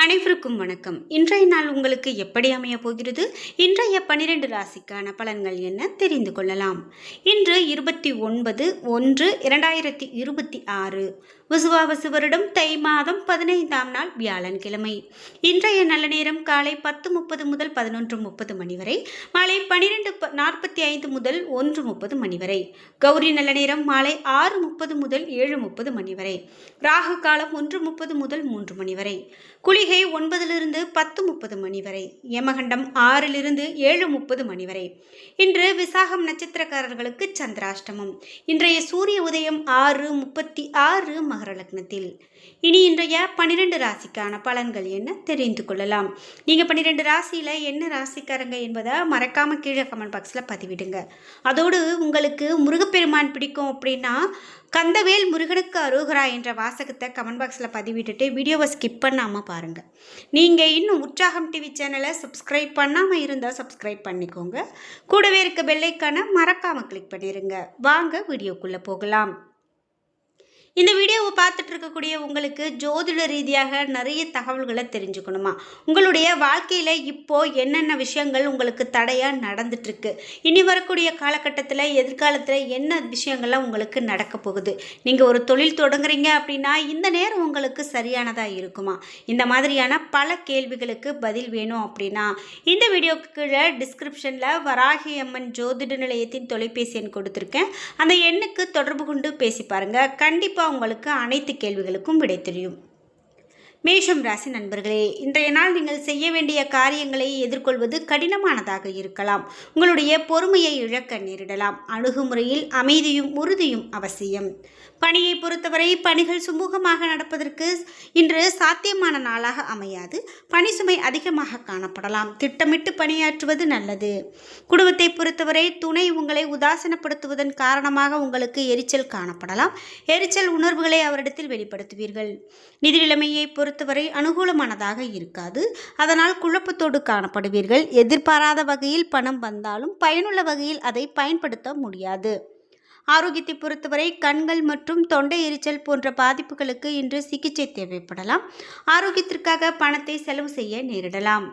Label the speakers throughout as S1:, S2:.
S1: அனைவருக்கும் வணக்கம். இன்றைய நாள் உங்களுக்கு எப்படி அமைய போகிறது? இன்றைய பனிரெண்டு ராசிக்கான பலன்கள் என்ன? தெரிந்து கொள்ளலாம். இன்று இருபத்தி ஒன்பது ஒன்று இரண்டாயிரத்தி இருபத்தி ஆறு. விசுவாவசு வருடம் தை மாதம் பதினைந்தாம் நாள் வியாழன்கிழமை. இன்றைய நல்ல நேரம் காலை பத்து முப்பது முதல் பதினொன்று முப்பது மணி வரை மாலை பனிரெண்டு நாற்பத்தி ஐந்து முதல் ஒன்று முப்பது மணி வரை. கௌரி நல்ல நேரம் மாலை ஆறு முப்பது முதல் ஏழு முப்பது மணி வரை. ராகு காலம் ஒன்று முப்பது முதல் மூன்று மணி வரை. குளிகை ஒன்பதிலிருந்து பத்து முப்பது மணி வரை. யமகண்டம் ஆறிலிருந்து ஏழு முப்பது மணி வரை. இன்று விசாகம் நட்சத்திரக்காரர்களுக்கு சந்திராஷ்டமம். இன்றைய சூரிய உதயம் ஆறு முப்பத்தி ஆறு மகர லக்னத்தில். இனி இன்றைய பன்னிரெண்டு ராசிக்கான பலன்கள் என்ன தெரிந்து கொள்ளலாம். நீங்கள் பன்னிரெண்டு ராசியில் என்ன ராசிக்காரங்க என்பதை மறக்காமல் கீழே கமெண்ட் பாக்ஸில் பதிவிடுங்க. அதோடு உங்களுக்கு முருகப்பெருமான் பிடிக்கும் அப்படின்னா கந்தவேல் முருகனுக்கு அரோகரா என்ற வாசகத்தை கமெண்ட் பாக்ஸில் பதிவிட்டுட்டு வீடியோவை ஸ்கிப் பண்ணாமல் பாருங்கள் நீங்கள் இன்னும் உற்சாகம் டிவி சேனலை சப்ஸ்கிரைப் பண்ணாமல் இருந்தால் சப்ஸ்கிரைப் பண்ணிக்கோங்க. கூடவே இருக்க பெல்லைக்கான மறக்காமல் கிளிக் பண்ணிடுங்க வாங்க வீடியோக்குள்ளே போகலாம். இந்த வீடியோவை பார்த்துட்டு இருக்கக்கூடிய உங்களுக்கு ஜோதிட ரீதியாக நிறைய தகவல்களை தெரிஞ்சுக்கணுமா? உங்களுடைய வாழ்க்கையில் இப்போ என்னென்ன விஷயங்கள் உங்களுக்கு தடையாக நடந்துட்டுருக்கு? இனி வரக்கூடிய காலகட்டத்தில் எதிர்காலத்தில் என்ன விஷயங்கள்லாம் உங்களுக்கு நடக்க போகுது? நீங்கள் ஒரு தொழில் தொடங்குறீங்க அப்படின்னா இந்த நேரம் உங்களுக்கு சரியானதாக இருக்குமா? இந்த மாதிரியான பல கேள்விகளுக்கு பதில் வேணும் அப்படின்னா இந்த வீடியோக்கு கீழே டிஸ்கிரிப்ஷனில் வராகி அம்மன் ஜோதிட நிலையத்தின் தொலைபேசி எண் கொடுத்துருக்கேன். அந்த எண்ணுக்கு தொடர்பு கொண்டு பேசி பாருங்கள் கண்டிப்பாக உங்களுக்கு அனைத்து கேள்விகளுக்கும் விடை தெரியும். மேஷம் ராசி நண்பர்களே இன்றைய நாள் நீங்கள் செய்ய வேண்டிய காரியங்களை எதிர்கொள்வது கடினமானதாக இருக்கலாம். உங்களுடைய பொறுமையை இழக்க நேரிடலாம். அணுகுமுறையில் அமைதியும் உறுதியும் அவசியம். பணியை பொறுத்தவரை பணிகள் சுமூகமாக நடப்பதற்கு இன்று சாத்தியமான நாளாக அமையாது. பணி சுமை அதிகமாக காணப்படலாம். திட்டமிட்டு பணியாற்றுவது நல்லது. குடும்பத்தை பொறுத்தவரை துணை உங்களை உதாசனப்படுத்துவதன் காரணமாக உங்களுக்கு எரிச்சல் காணப்படலாம். எரிச்சல் உணர்வுகளை அவரிடத்தில் வெளிப்படுத்துவீர்கள். நிதி நிலைமையை பொறுத்தவரை அனுகூலமானதாக இருக்காது. அதனால் குழப்பத்தோடு காணப்படுவீர்கள். எதிர்பாராத வகையில் பணம் வந்தாலும் பயனுள்ள வகையில் அதை பயன்படுத்த முடியாது. ஆரோக்கியத்தை பொறுத்தவரை கண்கள் மற்றும் தொண்டை எரிச்சல் போன்ற பாதிப்புகளுக்கு இன்று சிகிச்சை தேவைப்படலாம். ஆரோக்கியத்திற்காக பணத்தை செலவு செய்ய நேரிடலாம்.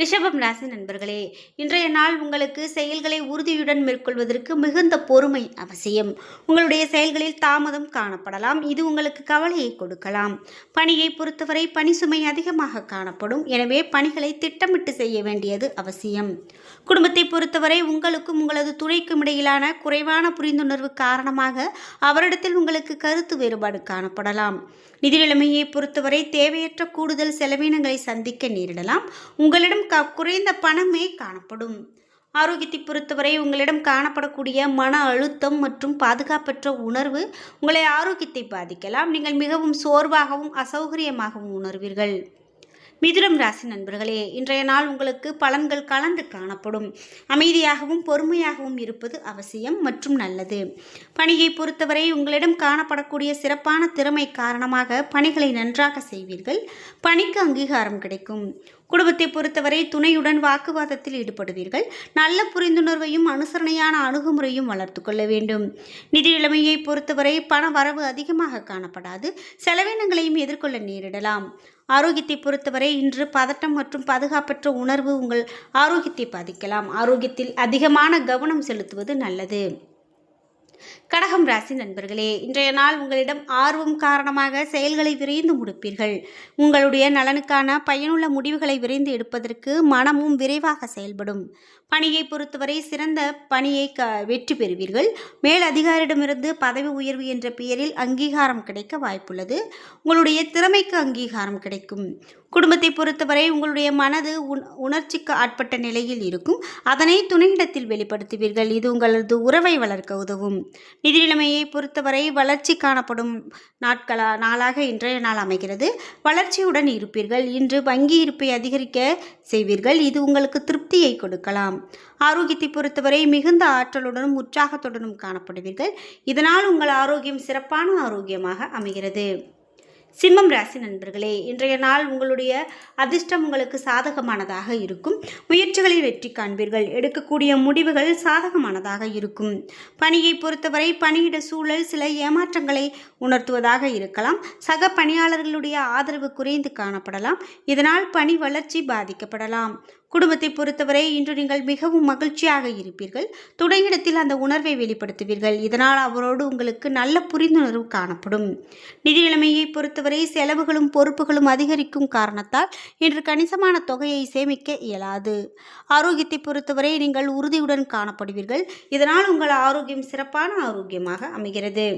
S1: ரிஷபம் ராசி நண்பர்களே இன்றைய நாள் உங்களுக்கு செயல்களை உறுதியுடன் மேற்கொள்வதற்கு மிகுந்த பொறுமை அவசியம். உங்களுடைய செயல்களில் தாமதம் காணப்படலாம். இது உங்களுக்கு கவலையை கொடுக்கலாம். பணியை பொறுத்தவரை பணி சுமை அதிகமாக காணப்படும். எனவே பணிகளை திட்டமிட்டு செய்ய வேண்டியது அவசியம். குடும்பத்தை பொறுத்தவரை உங்களுக்கும் உங்களது துணைக்கும் இடையிலான குறைவான புரிந்துணர்வு காரணமாக அவரிடத்தில் உங்களுக்கு கருத்து வேறுபாடு காணப்படலாம். நிதி நிலைமையை பொறுத்தவரை தேவையற்ற கூடுதல் செலவினங்களை சந்திக்க நேரிடலாம். உங்களிடம் க குறைந்த பணமே காணப்படும். ஆரோக்கியத்தை பொறுத்தவரை உங்களிடம் காணப்படக்கூடிய மன அழுத்தம் மற்றும் பாதுகாப்பற்ற உணர்வு உங்களை ஆரோக்கியத்தை பாதிக்கலாம். நீங்கள் மிகவும் சோர்வாகவும் அசௌகரியமாகவும் உணர்வீர்கள். மிதுனம் ராசி நண்பர்களே இன்றைய நாள் உங்களுக்கு பலன்கள் கலந்து காணப்படும். அமைதியாகவும் பொறுமையாகவும் இருப்பது அவசியம் மற்றும் நல்லது. பணியை பொறுத்தவரை உங்களிடம் காணப்படக்கூடிய சிறப்பான திறமை காரணமாக பணிகளை நன்றாக செய்வீர்கள். பணிக்கு அங்கீகாரம் கிடைக்கும். குடும்பத்தை பொறுத்தவரை துணையுடன் வாக்குவாதத்தில் ஈடுபடுவீர்கள். நல்ல புரிந்துணர்வையும் அனுசரணையான அணுகுமுறையும் வளர்த்து கொள்ள வேண்டும். நிதி நிலைமையை பொறுத்தவரை பண வரவு அதிகமாக காணப்படாது. செலவினங்களையும் எதிர்கொள்ள நேரிடலாம். ஆரோக்கியத்தை பொறுத்தவரை இன்று பதட்டம் மற்றும் பாதுகாப்பற்ற உணர்வு உங்கள் ஆரோக்கியத்தை பாதிக்கலாம். ஆரோக்கியத்தில் அதிகமான கவனம் செலுத்துவது நல்லது. கடகம் ராசி நண்பர்களே இன்றைய நாள் உங்களிடம் ஆர்வம் காரணமாக செயல்களை விரைந்து முடிப்பீர்கள். உங்களுடைய நலனுக்கான பயனுள்ள முடிவுகளை விரைந்து எடுப்பதற்கு மனமும் விரைவாக செயல்படும். பணியை பொறுத்தவரை சிறந்த பணியை க வெற்றி பெறுவீர்கள். மேலதிகாரிடமிருந்து பதவி உயர்வு என்ற பெயரில் அங்கீகாரம் கிடைக்க வாய்ப்புள்ளது. உங்களுடைய திறமைக்கு அங்கீகாரம் கிடைக்கும். குடும்பத்தை பொறுத்தவரை உங்களுடைய மனது உண் உணர்ச்சிக்கு ஆட்பட்ட நிலையில் இருக்கும். அதனை துணையிடத்தில் வெளிப்படுத்துவீர்கள். இது உங்களது உறவை வளர்க்க உதவும். நிதி நிலைமையை பொறுத்தவரை வளர்ச்சி காணப்படும் நாட்களா நாளாக இன்றைய நாள் அமைகிறது. வளர்ச்சியுடன் இருப்பீர்கள். இன்று வங்கி இருப்பை அதிகரிக்க செய்வீர்கள். இது உங்களுக்கு திருப்தியை கொடுக்கலாம். ஆரோக்கியத்தை பொறுத்தவரை மிகுந்த ஆற்றலுடனும் உற்சாகத்துடனும் காணப்படுவீர்கள். இதனால் உங்கள் ஆரோக்கியம் சிறப்பான ஆரோக்கியமாக அமைகிறது. சிம்மம் ராசி நண்பர்களே இன்றைய நாள் உங்களுடைய அதிர்ஷ்டம் உங்களுக்கு சாதகமானதாக இருக்கும். முயற்சிகளில் வெற்றி காண்பீர்கள். எடுக்கக்கூடிய முடிவுகள் சாதகமானதாக இருக்கும். பணியை பொறுத்தவரை பணியிட சூழல் சில ஏமாற்றங்களை உணர்த்துவதாக இருக்கலாம். சக பணியாளர்களுடைய ஆதரவு குறைந்து காணப்படலாம். இதனால் பணி வளர்ச்சி பாதிக்கப்படலாம். குடும்பத்தை பொறுத்தவரை இன்று நீங்கள் மிகவும் மகிழ்ச்சியாக இருப்பீர்கள். துணையிடத்தில் அந்த உணர்வை வெளிப்படுத்துவீர்கள். இதனால் அவரோடு உங்களுக்கு நல்ல புரிந்துணர்வு காணப்படும். நிதி நிலைமையை பொறுத்தவரை செலவுகளும் பொறுப்புகளும் அதிகரிக்கும் காரணத்தால் இன்று கணிசமான தொகையை சேமிக்க இயலாது. ஆரோக்கியத்தை பொறுத்தவரை நீங்கள் உறுதியுடன் காணப்படுவீர்கள். இதனால் உங்கள் ஆரோக்கியம் சிறப்பான ஆரோக்கியமாக அமைகிறது.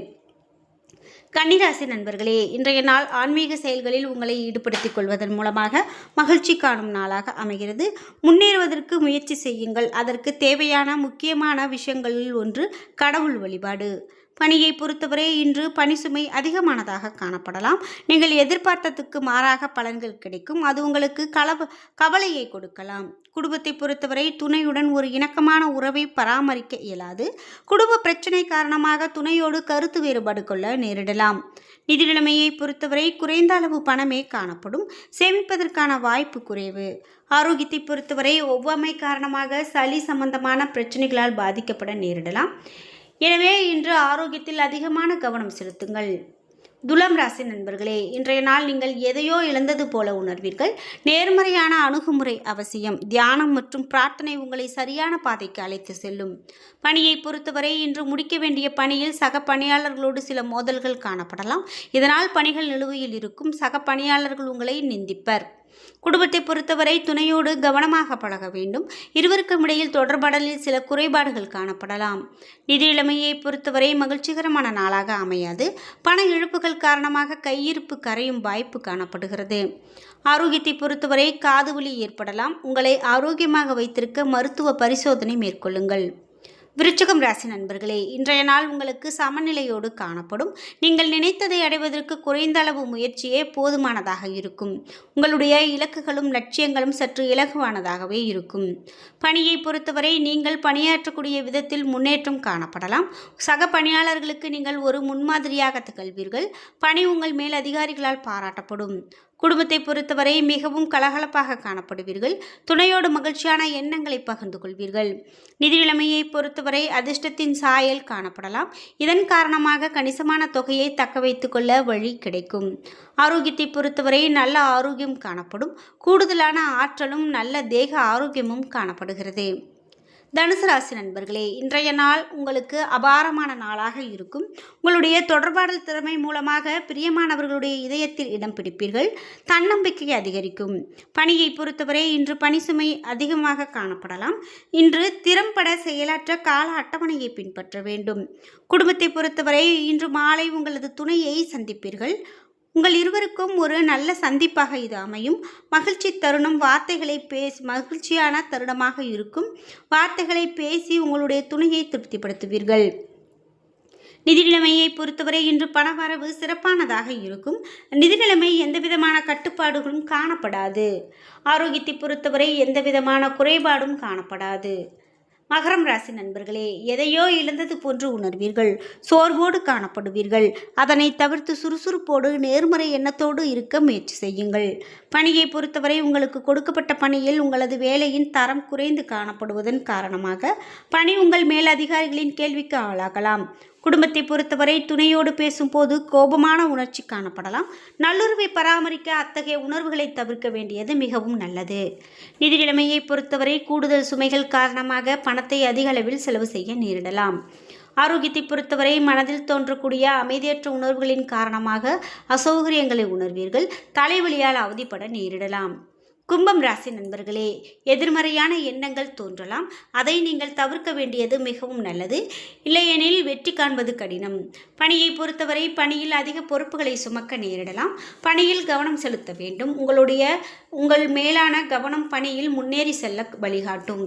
S1: கன்னிராசி நண்பர்களே இன்றைய நாள் ஆன்மீக செயல்களில் உங்களை ஈடுபடுத்திக் கொள்வதன் மூலமாக மகிழ்ச்சி காணும் நாளாக அமைகிறது. முன்னேறுவதற்கு முயற்சி செய்யுங்கள். அதற்கு தேவையான முக்கியமான விஷயங்களில் ஒன்று கடவுள் வழிபாடு. பணியை பொறுத்தவரை இன்று பணி சுமை அதிகமானதாக காணப்படலாம். நீங்கள் எதிர்பார்த்ததுக்கு மாறாக பலன்கள் கிடைக்கும். அது உங்களுக்கு கலவ கவலையை கொடுக்கலாம். குடும்பத்தை பொறுத்தவரை துணையுடன் ஒரு இணக்கமான உறவை பராமரிக்க இயலாது. குடும்ப பிரச்சனை காரணமாக துணையோடு கருத்து வேறுபாடு கொள்ள நேரிடலாம். நிதி நிலைமையை பொறுத்தவரை குறைந்த அளவு பணமே காணப்படும். சேமிப்பதற்கான வாய்ப்பு குறைவு. ஆரோக்கியத்தை பொறுத்தவரை ஒவ்வாமை காரணமாக சளி சம்பந்தமான பிரச்சனைகளால் பாதிக்கப்பட நேரிடலாம். எனவே இன்று ஆரோக்கியத்தில் அதிகமான கவனம் செலுத்துங்கள். துலாம் ராசி நண்பர்களே இன்றைய நாள் நீங்கள் எதையோ இழந்தது போல உணர்வீர்கள். நேர்மறையான அணுகுமுறை அவசியம். தியானம் மற்றும் பிரார்த்தனை உங்களை சரியான பாதைக்கு அழைத்து செல்லும். பணியை பொறுத்தவரை இன்று முடிக்க வேண்டிய பணியில் சக பணியாளர்களோடு சில மோதல்கள் காணப்படலாம். இதனால் பணிகள் நிலுவையில் இருக்கும். சக பணியாளர்கள் உங்களை நிந்திப்பர். குடும்பத்தை பொறுத்தவரை துணையோடு கவனமாக பழக வேண்டும். இருவருக்கும் இடையில் தொடர்பாடலில் சில குறைபாடுகள் காணப்படலாம். நிதி நிலைமையை பொறுத்தவரை மகிழ்ச்சிகரமான நாளாக அமையாது. பண இழப்புகள் காரணமாக கையிருப்பு கரையும் வாய்ப்பு காணப்படுகிறது. ஆரோக்கியத்தை பொறுத்தவரை காது வலி ஏற்படலாம். உங்களை ஆரோக்கியமாக வைத்திருக்க மருத்துவ பரிசோதனை மேற்கொள்ளுங்கள். விருச்சகம் ராசி நண்பர்களே இன்றைய நாள் உங்களுக்கு சமநிலையோடு காணப்படும். நீங்கள் நினைத்ததை அடைவதற்கு குறைந்த அளவு முயற்சியே போதுமானதாக இருக்கும். உங்களுடைய இலக்குகளும் லட்சியங்களும் சற்று இலகுவானதாகவே இருக்கும். பணியை பொறுத்தவரை நீங்கள் பணியாற்றக்கூடிய விதத்தில் முன்னேற்றம் காணப்படலாம். சக பணியாளர்களுக்கு நீங்கள் ஒரு முன்மாதிரியாக திகழ்வீர்கள். பணி உங்கள் மேல் அதிகாரிகளால் பாராட்டப்படும். குடும்பத்தை பொறுத்தவரை மிகவும் கலகலப்பாக காணப்படுவீர்கள். துணையோடு மகிழ்ச்சியான எண்ணங்களை பகிர்ந்து கொள்வீர்கள். நிதிநிலைமையை பொறுத்தவரை அதிர்ஷ்டத்தின் சாயல் காணப்படலாம். இதன் காரணமாக கணிசமான தொகையை தக்க வைத்துக் கொள்ள வழி கிடைக்கும். ஆரோக்கியத்தை பொறுத்தவரை நல்ல ஆரோக்கியம் காணப்படும். கூடுதலான ஆற்றலும் நல்ல தேக ஆரோக்கியமும் காணப்படுகிறது. தனுசு ராசி நண்பர்களே இன்றைய நாள் உங்களுக்கு அபாரமான நாளாக இருக்கும். உங்களுடைய தொடர்பாடல் திறமை மூலமாக பிரியமானவர்களுடைய இதயத்தில் இடம் பிடிப்பீர்கள். தன்னம்பிக்கை அதிகரிக்கும். பணியை பொறுத்தவரை இன்று பணி சுமை அதிகமாக காணப்படலாம். இன்று திறம்பட செயலாற்ற கால அட்டவணையை பின்பற்ற வேண்டும். குடும்பத்தை பொறுத்தவரை இன்று மாலை உங்களது துணையை சந்திப்பீர்கள். உங்கள் இருவருக்கும் ஒரு நல்ல சந்திப்பாக இது அமையும். மகிழ்ச்சி தருணம் வார்த்தைகளை பேசி மகிழ்ச்சியான தருணமாக இருக்கும். வார்த்தைகளை பேசி உங்களுடைய துணையை திருப்திப்படுத்துவீர்கள். நிதி நிலைமையை பொறுத்தவரை இன்று பணவரவு சிறப்பானதாக இருக்கும். நிதி நிலைமை எந்த விதமான கட்டுப்பாடுகளும் காணப்படாது. ஆரோக்கியத்தை பொறுத்தவரை எந்த விதமான குறைபாடும் காணப்படாது. மகரம் ராசி நண்பர்களே எதையோ இழந்தது போன்று உணர்வீர்கள் சோர்வோடு காணப்படுவீர்கள். அதனை தவிர்த்து சுறுசுறுப்போடு நேர்மறை எண்ணத்தோடு இருக்க முயற்சி செய்யுங்கள். பணியை பொறுத்தவரை உங்களுக்கு கொடுக்கப்பட்ட பணியில் உங்களது வேலையின் தரம் குறைந்து காணப்படுவதன் காரணமாக பணி உங்கள் மேலதிகாரிகளின் கேள்விக்கு ஆளாகலாம். குடும்பத்தை பொறுத்தவரை துணையோடு பேசும்போது கோபமான உணர்ச்சி காணப்படலாம். நல்லுறவை பராமரிக்க அத்தகைய உணர்வுகளை தவிர்க்க வேண்டியது மிகவும் நல்லது. நிதி நிலைமையை பொறுத்தவரை கூடுதல் சுமைகள் காரணமாக பணத்தை அதிக அளவில் செலவு செய்ய நேரிடலாம். ஆரோக்கியத்தை பொறுத்தவரை மனதில் தோன்றக்கூடிய அமைதியற்ற உணர்வுகளின் காரணமாக அசௌகரியங்களை உணர்வீர்கள். தலைவலியால் அவதிப்பட நேரிடலாம். கும்பம் ராசி நண்பர்களே எதிர்மறையான எண்ணங்கள் தோன்றலாம். அதை நீங்கள் தவிர்க்க வேண்டியது மிகவும் நல்லது. இல்லையெனில் வெற்றி காண்பது கடினம். பணியை பொறுத்தவரை பணியில் அதிக பொறுப்புகளை சுமக்க நேரிடலாம். பணியில் கவனம் செலுத்த வேண்டும். உங்களுடைய உங்கள் மேலான கவனம் பணியில் முன்னேறி செல்ல வழிகாட்டும்.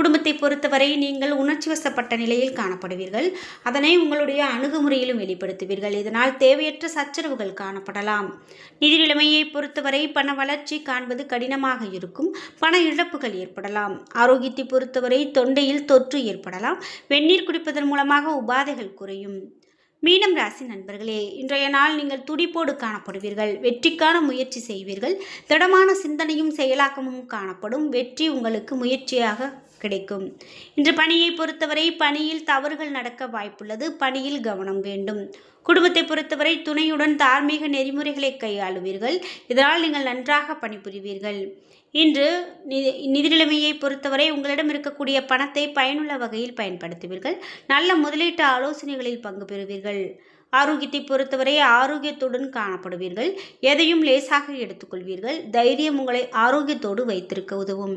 S1: குடும்பத்தை பொறுத்தவரை நீங்கள் உணர்ச்சி வசப்பட்ட நிலையில் காணப்படுவீர்கள். அதனை உங்களுடைய அணுகுமுறையிலும் வெளிப்படுத்துவீர்கள். இதனால் தேவையற்ற சச்சரவுகள் காணப்படலாம். நிதி நிலைமையை பொறுத்தவரை பண வளர்ச்சி காண்பது கடினமாக இருக்கும். பண இழப்புகள் ஏற்படலாம். ஆரோக்கியத்தை பொறுத்தவரை தொண்டையில் தொற்று ஏற்படலாம். வெந்நீர் குடிப்பதன் மூலமாக உபாதைகள் குறையும். மீனம் ராசி நண்பர்களே இன்றைய நாள் நீங்கள் துடிப்போடு காணப்படுவீர்கள். வெற்றிக்கான முயற்சி செய்வீர்கள். திடமான சிந்தனையும் செயலாக்கமும் காணப்படும். வெற்றி உங்களுக்கு முயற்சியாக கிடைக்கும். இன்று பணியை பொறுத்தவரை பணியில் தவறுகள் நடக்க வாய்ப்புள்ளது. பணியில் கவனம் வேண்டும். குடும்பத்தை பொறுத்தவரை துணையுடன் தார்மீக நெறிமுறைகளை கையாளுவீர்கள். இதனால் நீங்கள் நன்றாக பணிபுரிவீர்கள். இன்று நிதி நிதி நிலைமையை பொறுத்தவரை உங்களிடம் இருக்கக்கூடிய பணத்தை பயனுள்ள வகையில் பயன்படுத்துவீர்கள். நல்ல முதலீட்டு ஆலோசனைகளில் பங்கு பெறுவீர்கள். ஆரோக்கியத்தை பொறுத்தவரை ஆரோக்கியத்துடன் காணப்படுவீர்கள். எதையும் லேசாக எடுத்துக்கொள்வீர்கள். தைரியம் உங்களை ஆரோக்கியத்தோடு வைத்திருக்க உதவும்.